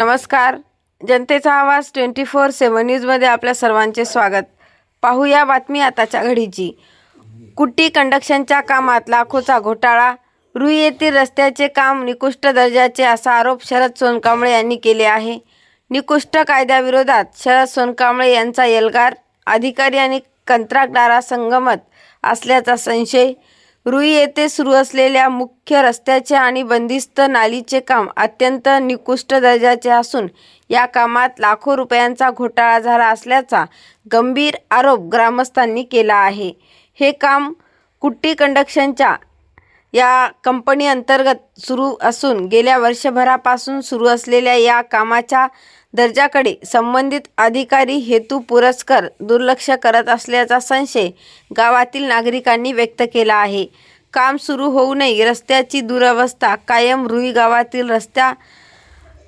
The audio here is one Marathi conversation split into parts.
नमस्कार. जनतेचा आवाज ट्वेंटी फोर सेवन न्यूजमध्ये आपल्या सर्वांचे स्वागत. पाहूया बातमी आताच्या घडीची. कुट्टी कंडक्शनच्या कामात लाखोचा घोटाळा. रुई येथील रस्त्याचे काम निकृष्ट दर्जाचे असा आरोप शरद सोनकांबळे यांनी केले आहे. निकृष्ट कायद्याविरोधात शरद सोनकांबळे यांचा एल्गार अधिकारी आणि कंत्राटदारा संगमत असल्याचा संशय. रुई येथे सुरू असलेल्या मुख्य रस्त्याचे आणि बंदिस्त नालीचे काम अत्यंत निकृष्ट दर्जाचे असून या कामात लाखो रुपयांचा घोटाळा झाला असल्याचा गंभीर आरोप ग्रामस्थांनी केला आहे. हे काम कुट्टी कंडक्शनच्या या कंपनी अंतर्गत सुरू असून गेल्या वर्षभरापासून सुरू असलेल्या या कामाच्या दर्जाकडे संबंधित अधिकारी हेतू पुरस्कर दुर्लक्ष करत असल्याचा संशय गावातील नागरिकांनी व्यक्त केला आहे. काम सुरू होऊनही रस्त्याची दुरवस्था कायम रुई गावातील रस्त्या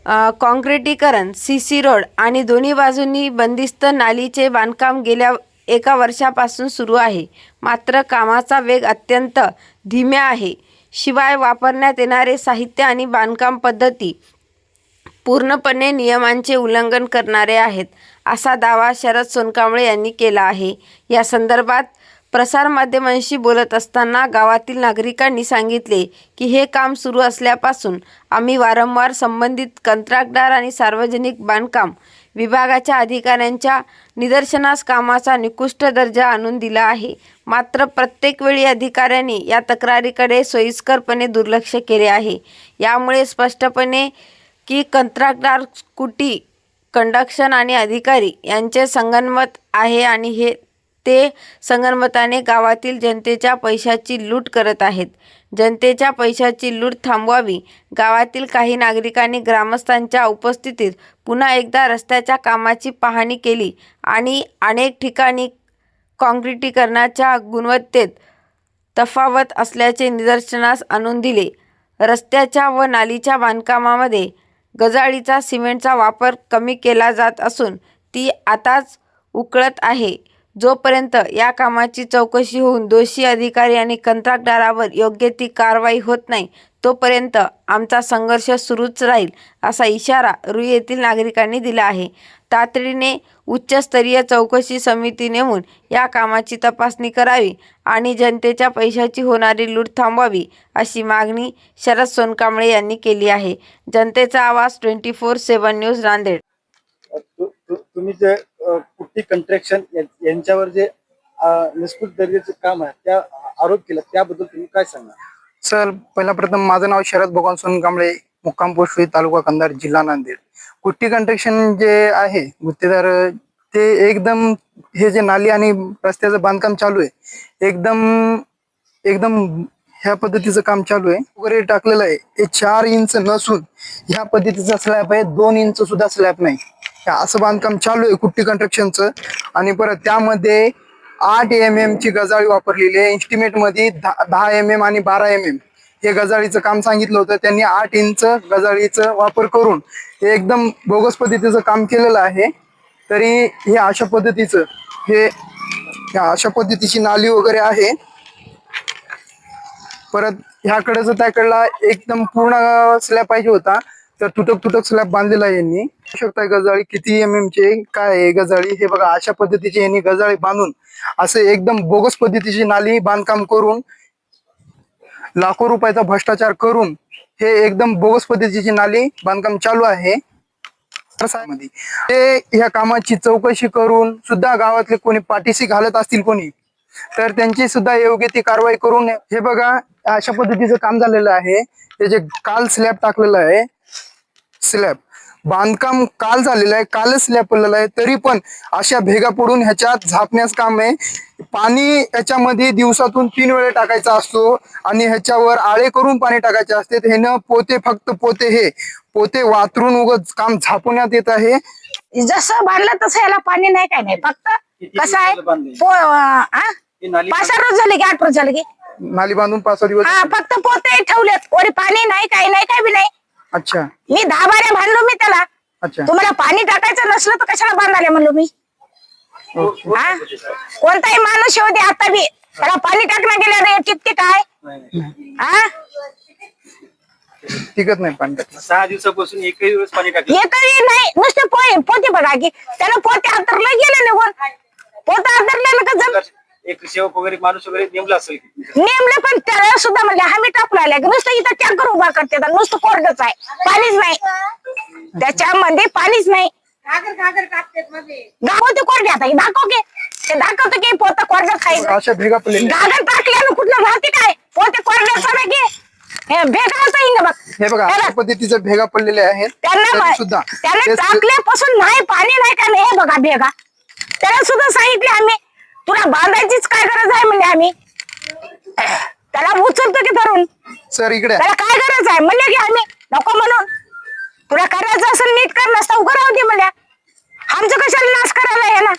अ, काँक्रिटीकरण सी सी रोड आणि दोन्ही बाजूंनी बंदिस्त नालीचे बांधकाम गेल्या एका वर्षापासून सुरू आहे. मात्र कामाचा वेग अत्यंत धीम्या आहे. शिवाय वापरण्यात येणारे साहित्य आणि बांधकाम पद्धती पूर्णपणे नियमांचे उल्लंघन करणारे आहेत असा दावा शरद सोनकांबळे यांनी केला आहे. या संदर्भात प्रसारमाध्यमांशी बोलत असताना गावातील नागरिकांनी सांगितले की हे काम सुरू असल्यापासून आम्ही वारंवार संबंधित कंत्राटदार आणि सार्वजनिक बांधकाम विभागाच्या अधिकाऱ्यांच्या निदर्शनास कामाचा निकृष्ट दर्जा आणून दिला आहे. मात्र प्रत्येक वेळी अधिकाऱ्यांनी या तक्रारीकडे सोयीस्करपणे दुर्लक्ष केले आहे. यामुळे स्पष्टपणे की कंत्राटदार कुटी कंडक्शन आणि अधिकारी यांचे संगनमत आहे आणि हे ते संगनमताने गावातील जनतेच्या पैशाची लूट करत आहेत. जनतेच्या पैशाची लूट थांबवावी गावातील काही नागरिकांनी ग्रामस्थांच्या उपस्थितीत पुन्हा एकदा रस्त्याच्या कामाची पाहणी केली आणि अनेक ठिकाणी काँक्रिटीकरणाच्या गुणवत्तेत तफावत असल्याचे निदर्शनास आणून दिले. रस्त्याच्या व नालीच्या बांधकामामध्ये गजाळीचा सिमेंटचा वापर कमी केला जात असून ती आताच उकळत आहे. जोपर्यंत या कामाची चौकशी होऊन दोषी अधिकारी आणि कंत्राटदारावर योग्य ती कारवाई होत नाही तोपर्यंत आमचा संघर्ष सुरूच राहील असा इशारा रुई येथील नागरिकांनी दिला आहे. तातडीने उच्चस्तरीय चौकशी समिती नेमून या कामाची तपासणी करावी आणि जनतेच्या पैशाची होणारी लूट थांबवावी अशी मागणी शरद सोनकांबळे यांनी केली आहे. जनतेचा आवाज twenty four seven news Nanded. तुम्ही जे कुठली कुट्टी कंट्रॅक्शन यांच्यावर जे निष्कृत दर्जाचे काम आहे त्या आरोप केला त्याबद्दल तुम्ही काय सांगणार? सर पहिला प्रथम माझं नाव शरद भगवान सोनकांबळे मुक्काम पोस्ट तालुका कंधार जिल्हा नांदेड. कुट्टी कंट्रक्शन जे आहे गुत्तेदार ते एकदम हे जे नाली आणि रस्त्याचं बांधकाम चालू आहे एकदम एकदम ह्या पद्धतीचं काम चालू आहे. वगैरे टाकलेलं आहे. हे चार इंच नसून ह्या पद्धतीचा स्लॅब आहे दोन इंच सुद्धा स्लॅब नाही. असं बांधकाम चालू आहे कुट्टी कंट्रक्शनचं आणि परत त्यामध्ये आठ एम एम ची गजाळी वापरलेली आहे. इन्स्टिमेटमध्ये दहा- दहा एम एम आणि बारा एम एम हे गजाळीचं काम सांगितलं होतं. त्यांनी आठ इंच गजाळीचं वापर करून हे एकदम बोगस पद्धतीचं काम केलेलं आहे. तरी हे अशा पद्धतीचं हे अशा पद्धतीची नाली वगैरे आहे. परत ह्याकडचं त्याकडला एकदम पूर्ण असल्या पाहिजे होता. तर तुटक तुटक स्लॅब बांधलेला आहे यांनी. शकता गजाळी किती एम एम चे काय आहे गजाळी? हे बघा अशा पद्धतीची यांनी गजाळी बांधून असे एकदम बोगस पद्धतीची नाली बांधकाम करून लाखो रुपयाचा भ्रष्टाचार करून हे एकदम बोगस पद्धतीची नाली बांधकाम चालू आहे. ते ह्या कामाची चौकशी करून सुद्धा गावातले कोणी पाठीशी घालत असतील कोणी तर त्यांची सुद्धा योग्य ती कारवाई करून हे बघा अशा पद्धतीचं काम झालेलं आहे. हे जे काल स्लॅब टाकलेलं आहे स्लॅब बांधकाम काल झालेलं आहे कालच स्लॅब पडलेलं आहे. तरी पण अशा भेगा पडून ह्याच्यात झाकण्यास काम आहे. पाणी याच्यामध्ये दिवसातून तीन वेळे टाकायचा असतो आणि ह्याच्यावर आळे करून पाणी टाकायचे असते. हे न पोते फक्त पोते हे. पोते वातरून उगत काम झापवण्यात येत आहे. जसं बांधलं तसं याला पाणी नाही काय नाही. फक्त किती कसं आहे? ही पाच सहा रोज झाले की आठ रोज झाले की? नाली बांधून पाच सहा दिवस. हा फक्त पोते ठेवलेत. वरी पाणी नाही काही नाही. अच्छा. मी दहा बाऱ्या बांधलो मी त्याला. अच्छा. तुम्हाला पाणी टाकायचं नसलं तर कशाला बांधाले म्हणलो मी. हा? कोणताही माणूस येऊ दे आता बी. त्याला पाणी टाकणं गेलं रे टिकते काय. हा? टिकत नाही पाणी टाकलं. सहा दिवसापासून एकही दिवस पाणी टाकलं एकही नाही. नुसते पोहे पोते बघा की त्याला पोते अंतरला गेले निघून. पोते अंतरले का जम एक सेवक वगैरे माणूस वगैरे नेमला असेल. की. नेमले पण त्याला सुद्धा म्हणले आम्ही टाकून आल्या नुसतं इथं टँकर उभा करते नुसतं कोरडच आहे. पाणीच नाही. त्याच्यामध्ये पाणीच नाही. दाखवते कोरडे आता. हे दाखव की. ते दाखवतो की पोत कोरडं खायचं. अशा भेगा पडलेल्या गागर टाकल्यानं कुठलं राहते काय? पोते कोरड्याचं नाही की. हे बघ. हे बघा अशा. पद्धतीच्या भेगा पडलेल्या आहेत. त्यांना तरी मा- सुद्धा त्याला ते- टाकल्यापासून नाही पाणी नाही का नाही. हे बघा भेगा. त्याला सुद्धा सांगितले आम्ही. तुला बांधायचीच काय गरज आहे म्हणजे आम्ही? त्याला उचलतो की धरून? सर इकडे. त्याला काय गरज आहे? म्हणले की आम्ही नको म्हणून. तुला करायचं असेल नीट कर नसता उभं राहू दे म्हणल्या. आमचं कशाला नाश करायला ना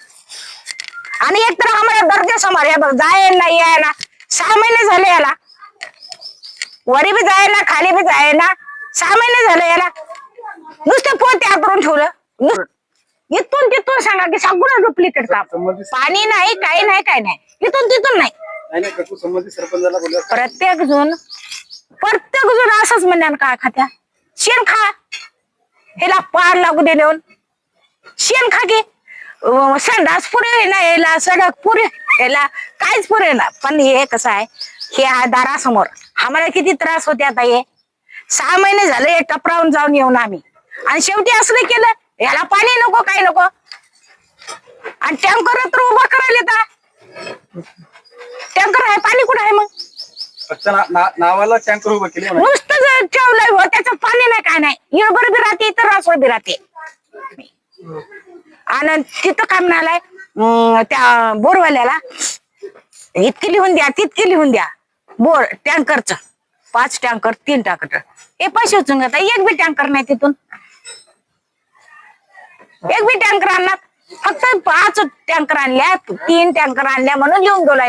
आणि एक तर आम्हाला दर्जा समोर आहे. बघ जाय नाही आहे ना. सहा महिने झाले याला. वरी बी जाय ना खाली बी जाय ना. सहा महिने झाले याला. नुसतं पोते करून ठेवलं. नुस- इथून तिथून सांगा की सगळं डुप्लिकेट काम. पाणी नाही काही नाही काही नाही. इथून तिथून नाही. प्रत्येक जण प्रत्येक जण असंच म्हणणार काय खात्या? शेण खा. ह्याला पार लागू दे नेऊन शेण खा की. संडास पुरे ना याला सडक पुरे याला काहीच पुरे ना. पण हे कसं आहे हे आहे दारासमोर. आम्हाला किती त्रास होते आता हे. सहा महिने झाले टपरावून जाऊन येऊन आम्ही. आणि शेवटी असलं केलं याला पाणी नको काही नको. आणि टँकर तर उभा करायला येतात टँकर आहे पाणी कुठं आहे मग? फक्त ना- ना- नावाला टँकर उभं केले म्हणा. नुसतं ठेवलंय हो त्याच्यात पाणी नाही काय नाही. इळभर बी राहते इतर रासवळ बी राहते. आणि तिथं काय म्हणालाय? अं, त्या बोरवाल्याला इतकी लिहून द्या तितकी लिहून द्या. बोर टँकरच. पाच टँकर तीन टँकर. हे पैसे उचलून घेता. एक बी टँकर नाही तिथून. एक बी टँकर आणणार फक्त पाच टँकर आणल्या तीन टँकर आणल्या म्हणून लिहून गेला